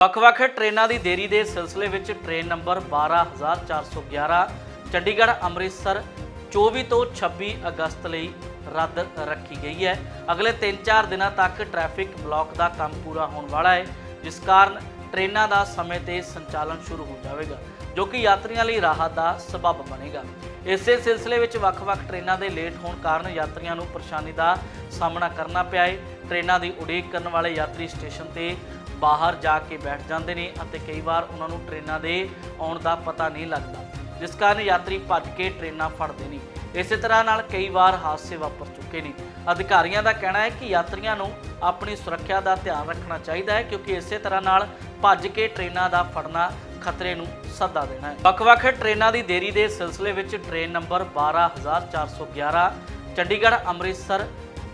ਵੱਖ-ਵੱਖ ਟ੍ਰੇਨਾਂ ਦੀ ਦੇਰੀ ਦੇ ਸਿਲਸਿਲੇ ਵਿੱਚ ਟ੍ਰੇਨ ਨੰਬਰ 12411 ਚੰਡੀਗੜ੍ਹ, ਅੰਮ੍ਰਿਤਸਰ 24 ਤੋਂ 26 ਅਗਸਤ ਲਈ ਰੱਦ ਰੱਖੀ ਗਈ ਹੈ। ਅਗਲੇ 3-4 ਦਿਨਾਂ ਤੱਕ ਟ੍ਰੈਫਿਕ ਬਲਾਕ ਦਾ ਕੰਮ ਪੂਰਾ ਹੋਣ ਵਾਲਾ ਹੈ, ਜਿਸ ਕਾਰਨ ਟ੍ਰੇਨਾਂ ਦਾ ਸਮੇਂ ਤੇ ਸੰਚਾਲਨ ਸ਼ੁਰੂ ਹੋ ਜਾਵੇਗਾ, ਜੋ ਕਿ ਯਾਤਰੀਆਂ ਲਈ ਰਾਹਤ ਦਾ ਸਬਬ ਬਣੇਗਾ। ਇਸੇ ਸਿਲਸਿਲੇ ਵਿੱਚ ਵੱਖ-ਵੱਖ ਟ੍ਰੇਨਾਂ ਦੇ ਲੇਟ ਹੋਣ ਕਾਰਨ ਯਾਤਰੀਆਂ ਨੂੰ ਪਰੇਸ਼ਾਨੀ ਦਾ ਸਾਹਮਣਾ ਕਰਨਾ ਪਿਆ ਹੈ। ਟ੍ਰੇਨਾਂ ਦੀ ਉਡੀਕ ਕਰਨ ਵਾਲੇ ਯਾਤਰੀ ਸਟੇਸ਼ਨ ਤੇ ਬਾਹਰ ਜਾ ਕੇ ਬੈਠ ਜਾਂਦੇ ਨੇ ਅਤੇ ਕਈ ਵਾਰ ਉਹਨਾਂ ਨੂੰ ਟ੍ਰੇਨਾਂ ਦੇ ਆਉਣ ਦਾ ਪਤਾ ਨਹੀਂ ਲੱਗਦਾ, ਜਿਸ ਕਾਰਨ ਯਾਤਰੀ ਭੱਜ ਕੇ ਟ੍ਰੇਨਾਂ ਫੜਦੇ ਨੇ। ਇਸੇ ਤਰ੍ਹਾਂ ਨਾਲ ਕਈ ਵਾਰ ਹਾਦਸੇ ਵਾਪਰ ਚੁੱਕੇ ਨੇ। ਅਧਿਕਾਰੀਆਂ ਦਾ ਕਹਿਣਾ ਹੈ ਕਿ ਯਾਤਰੀਆਂ ਨੂੰ ਆਪਣੀ ਸੁਰੱਖਿਆ ਦਾ ਧਿਆਨ ਰੱਖਣਾ ਚਾਹੀਦਾ ਹੈ, ਕਿਉਂਕਿ ਇਸੇ ਤਰ੍ਹਾਂ ਨਾਲ ਭੱਜ ਕੇ ਟ੍ਰੇਨਾਂ ਦਾ ਫੜਨਾ ਖਤਰੇ ਨੂੰ ਸੱਦਾ ਦੇਣਾ ਹੈ। ਵੱਖ-ਵੱਖ ਟ੍ਰੇਨਾਂ ਦੀ ਦੇਰੀ ਦੇ ਸਿਲਸਿਲੇ ਵਿੱਚ ਟ੍ਰੇਨ ਨੰਬਰ 12411 ਚੰਡੀਗੜ੍ਹ, ਅੰਮ੍ਰਿਤਸਰ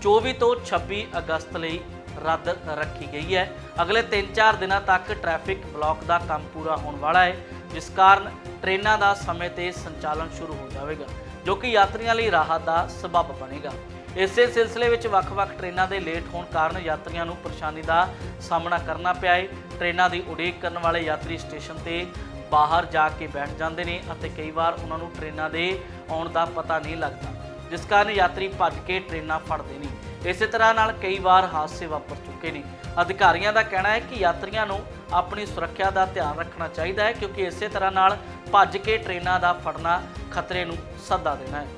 24 ਤੋਂ 26 ਅਗਸਤ ਲਈ ਰੱਦ ਰੱਖੀ ਗਈ ਹੈ। ਅਗਲੇ 3-4 ਦਿਨਾਂ ਤੱਕ ਟ੍ਰੈਫਿਕ ਬਲਾਕ ਦਾ ਕੰਮ ਪੂਰਾ ਹੋਣ ਵਾਲਾ ਹੈ, ਜਿਸ ਕਾਰਨ ਟ੍ਰੇਨਾਂ ਦਾ ਸਮੇਂ ਤੇ ਸੰਚਾਲਨ ਸ਼ੁਰੂ ਹੋ ਜਾਵੇਗਾ, ਜੋ ਕਿ ਯਾਤਰੀਆਂ ਲਈ ਰਾਹਤ ਦਾ ਸਬਬ ਬਣੇਗਾ। ਇਸੇ ਸਿਲਸਿਲੇ ਵਿੱਚ ਵੱਖ-ਵੱਖ ਟ੍ਰੇਨਾਂ ਦੇ ਲੇਟ ਹੋਣ ਕਾਰਨ ਯਾਤਰੀਆਂ ਨੂੰ ਪਰੇਸ਼ਾਨੀ ਦਾ ਸਾਹਮਣਾ ਕਰਨਾ ਪਿਆ ਹੈ। ਟ੍ਰੇਨਾਂ ਦੀ ਉਡੀਕ ਕਰਨ ਵਾਲੇ ਯਾਤਰੀ ਸਟੇਸ਼ਨ ਤੇ ਬਾਹਰ ਜਾ ਕੇ ਬੈਠ ਜਾਂਦੇ ਨੇ ਅਤੇ ਕਈ ਵਾਰ ਉਹਨਾਂ ਨੂੰ ਟ੍ਰੇਨਾਂ ਦੇ ਆਉਣ ਦਾ ਪਤਾ ਨਹੀਂ ਲੱਗਦਾ, ਜਿਸ ਕਾਰਨ ਯਾਤਰੀ ਭੱਜ ਕੇ ਟ੍ਰੇਨਾਂ ਫੜਦੇ ਨੇ। ਇਸੇ ਤਰ੍ਹਾਂ ਨਾਲ ਕਈ ਵਾਰ ਹਾਦਸੇ ਵਾਪਰ ਚੁੱਕੇ ਨੇ। ਅਧਿਕਾਰੀਆਂ ਦਾ ਕਹਿਣਾ ਹੈ ਕਿ ਯਾਤਰੀਆਂ ਨੂੰ ਆਪਣੀ ਸੁਰੱਖਿਆ ਦਾ ਧਿਆਨ ਰੱਖਣਾ ਚਾਹੀਦਾ ਹੈ ਕਿਉਂਕਿ ਇਸੇ ਤਰ੍ਹਾਂ ਨਾਲ ਭੱਜ ਕੇ ਟ੍ਰੇਨਾਂ ਦਾ ਫੜਨਾ ਖਤਰੇ ਨੂੰ ਸੱਦਾ ਦੇਣਾ ਹੈ।